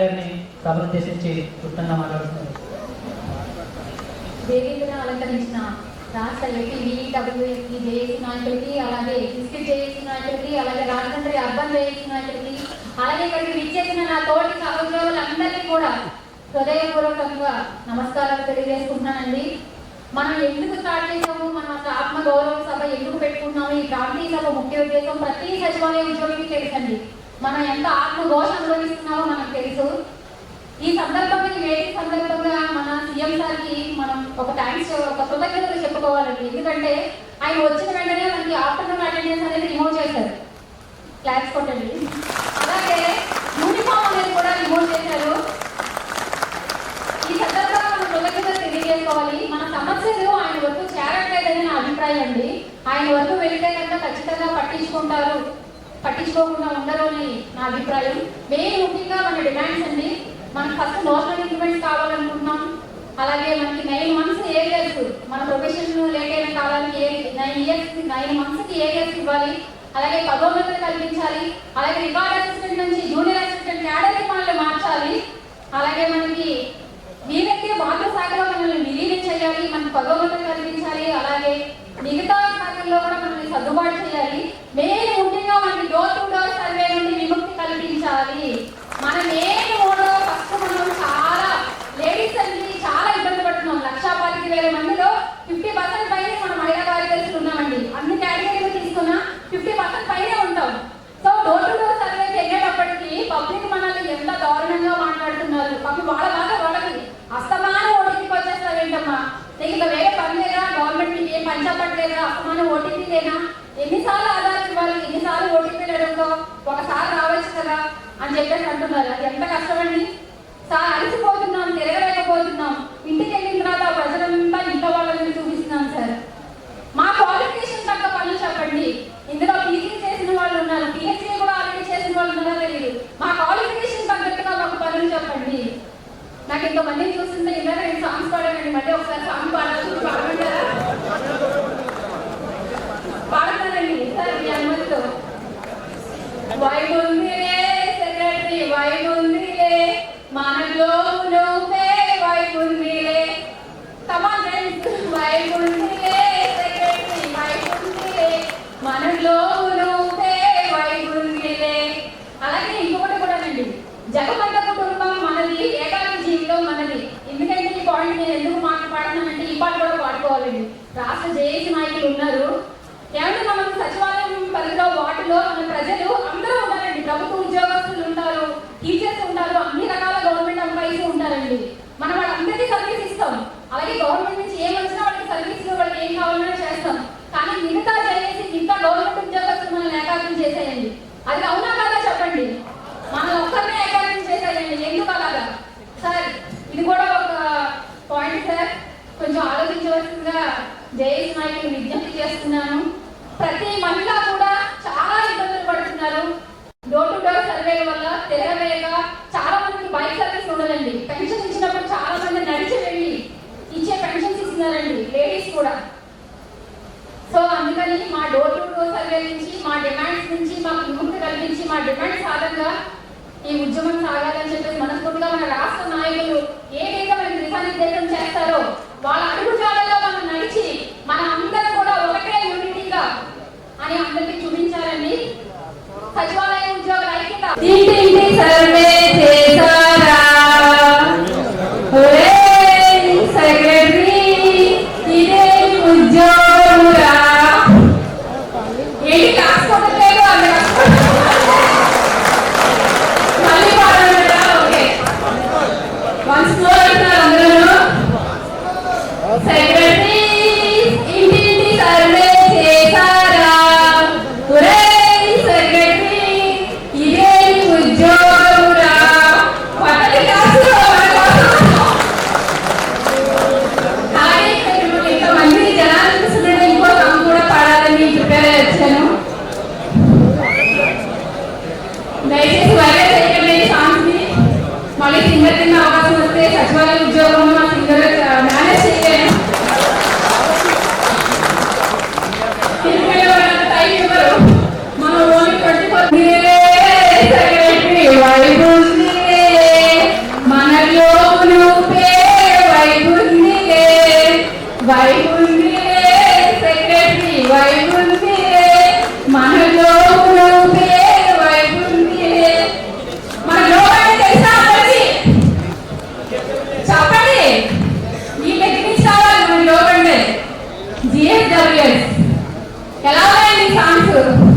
గారిని సభను ఉద్దేశించి క్లుప్తంగా మాట్లాడుతున్నారు. దేవేంద్ర అలంకరించిన రాష్ట్ర ఏపీ డబ్ల్యూఎస్కి జేఏసీ నాయకులకి అలాగే డిస్ట్రిక్ట్ జేఏసీ నాయకులకి అలాగే రాజమండ్రి అర్బన్ జేఏసీ నాయకులకి అలాగే ఇక్కడికి విచ్చేసిన నా తోటి సహోద్యోగులందరికీ కూడా హృదయపూర్వకంగా నమస్కారాలు తెలియజేసుకుంటున్నానండి. మనం ఎందుకు స్టార్ట్ చేసాము మన ఆత్మ గౌరవ సభ ఎందుకు పెట్టుకున్నాము? ఈ ప్రాంతీయ సభ ముఖ్య ఉద్దేశం ప్రతి సచివాలయ ఉద్యోగికి తెలుసండి. మనం ఎంత ఆత్మఘోష అనుభవిస్తున్నామో మనకు తెలుసు. ఈ సందర్భంగా ఈ వేదిక సందర్భంగా మన సీఎం సార్కి మనం ఒక థ్యాంక్స్ ఒక కృతజ్ఞతలు చెప్పుకోవాలండి. ఎందుకంటే ఆయన వచ్చిన వెంటనే మనకి ఆఫ్టర్నూన్ అటెండెన్స్ అనేది రిమూవ్ చేశారు. క్లాస్ కొట్టండి. అలాగే యూనిఫామ్ అనేది కూడా రిమూవ్ చేశారు. ఈ సందర్భంగా మనం కృతజ్ఞతలు తెలియజేసుకోవాలి. మన సమస్యలు ఆయన వరకు చేరట్లేదని నా అభిప్రాయం అండి. ఆయన వరకు వెళితే కనుక ఖచ్చితంగా పట్టించుకుంటారు. పట్టించుకోకుండా ఉండరు అని నా అభిప్రాయం. మెయిన్ ముఖ్యంగా మన డిమాండ్స్ అండి. మనకు ఫస్ట్ మోషనల్ ఇంప్రూవ్మెంట్స్ కావాలనుకుంటున్నాం. అలాగే మనకి నైన్ మంత్స్ ఏరియాస్ మన ప్రొఫెషన్ లేట్ అయిన కాలానికి నైన్ ఇయర్స్ నైన్ మంత్స్కి ఏ ఇయర్స్ ఇవ్వాలి. అలాగే పదోన్నతులు కల్పించాలి. అలాగే రివార్డ్ అసిస్టెంట్ నుంచి జూనియర్ అసిస్టెంట్ క్యాడర్ మనల్ని మార్చాలి అలాగే మనకి వీలైతే వాటర్ శాఖలో మనల్ని విలీనం చేయాలి మనకు పదోన్నతులు కల్పించాలి అలాగే మిగతా శాఖల్లో కూడా మనల్ని సర్దుబాటు చేయాలి మెయిన్ ముఖ్యంగా మనకి డోర్ టు డోర్ సర్వే నుండి విముక్తి ఉండాలి మనం ఏమి మూడో ఫస్ట్ మనం చాలా లేడీస్ అనేది చాలా ఇబ్బంది పడుతున్నాం. లక్షా పాతిక వేల మందిలో ఫిఫ్టీ పర్సెంట్ పైన మనం మహిళా కార్యదర్శులు ఉన్నామండి. అన్ని కేటగిరీలు తీసుకున్నా ఫిఫ్టీ పర్సెంట్ పైనే ఉంటాం. సో డోర్ టు డోర్ సర్వేకి వెళ్ళేటప్పటికి పబ్లిక్ మనల్ని ఎంత దారుణంగా మాట్లాడుతున్నారు. పబ్లిక్ వాళ్ళ బాగా వాళ్ళకి. అస్తమానం ఓటీపీకి వచ్చేస్తావేంటమ్మా? నీకు ఇంకా వేరే పని లేదా? గవర్నమెంట్ నీకు ఏం పంచపడలేదా? అస్తమానం ఓటీపీ లేదా? అని చెప్పేసి అంటున్నారు. అది ఎంత కష్టమండి? సార్ అలసిపోతున్నాం తిరగలేకపోతున్నాం. ఇంటికి వెళ్ళిన తర్వాత ప్రజలంతా ఇంట్లో వాళ్ళని చూపిస్తున్నాం సార్. మా క్వాలిఫికేషన్ తగ్గ పనులు చెప్పండి. ఇందులో పీజీ చేసిన వాళ్ళు ఉన్నారు. పిహెచ్డీ కూడా ఆల్రెడీ చేసిన వాళ్ళు ఉన్నారో తెలియదు మా క్వాలిఫికేషన్ తగ్గట్టుగా మాకు పనులు చెప్పండి. నాకు ఇంతమంది చూస్తుంటే ఇందాక నేను సాంగ్స్ పాడానండి మళ్ళీ ఒకసారి సాంగ్ పాడాలి పాడమంటారా పాడతానండి సార్ మీ అనుమతితో. వైగుందిలే సెక్రటరీ వైగుందిలే మనలో నువ్వే కమాన్ ఫ్రెండ్స్ వైకుందిలే సెక్రటరీ వైగుందిలే మనలో నువ్వే వైగుందిలే అలాగే ఇంకొకటి జగమంత కుటుంబం మనది ఏకాకి మనది. ఎందుకంటే ఈ పాయింట్ నేను ఎందుకు మాట్లాడుతున్నానంటే ఈ పాట కూడా పాడుకోవాలండి. రాష్ట్ర జేఏసీ నాయకులు ఉన్నారు. ఏమంటే మనం సచివాలయం పరిధిలో వాటిలో మన ప్రజలు అందరూ ప్రభుత్వ ఉద్యోగస్తులు ఉంటారు టీచర్స్ ఉంటారు అన్ని రకాల గవర్నమెంట్ ఎంప్లాయీస్ ఉంటారండి. మనం వాళ్ళందరికీ సర్వీస్ ఇస్తాం. అలాగే గవర్నమెంట్ నుంచి ఏం వచ్చినా వాళ్ళకి సర్వీస్ వాళ్ళకి ఏం కావాలన్నా చేస్తాం. కానీ మిగతా చేసి మిగతా గవర్నమెంట్ ఉద్యోగస్తులు మనం ఏకాగ్రం చేసేయండి. అది అవునా కాదా చెప్పండి. మనం ఒక్కరినే ఏకాగ్రం చేసేయండి. ఎందుకు అలాగా? సార్ ఇది కూడా ఒక పాయింట్ సార్. కొంచెం ఆలోచించవలసిందిగా జేఎస్ నాయకులు విజ్ఞప్తి చేస్తున్నాను ప్రతి మహిళ కూడా చాలా ఇబ్బందులు పడుతున్నారు డోర్ టు డోర్ సర్వేల వల్ల తెరవేగ చాలా మందికి బైక్ సర్వీస్ ఉండదండి పెన్షన్ ఇచ్చినప్పుడు చాలా మంది నడిచి వెళ్ళి ఇచ్చే పెన్షన్స్ ఇస్తున్నారండి లేడీస్ కూడా. సో అందుకని మా డోర్ టు డోర్ సర్వే నుంచి మా డిమాండ్స్ నుంచి మాకు విముక్తి కల్పించి మా డిమాండ్స్ ఆధారంగా ఈ ఉద్యమం సాగాలని చెప్పేసి మనస్ఫూర్తిగా మన రాష్ట్ర నాయకులు ఏదైతే మనకి దిశానిర్దేశం చేస్తారో వాళ్ళ అడుగుజాడల్లో మనం నడిచి మన అందరం కూడా ఒకటే యూనిటీగా అని అందరికీ చూపించాలని సచివాలయ ఉద్యోగుల ఐక్యత. Secretary victorious. Hello, Andy Samson.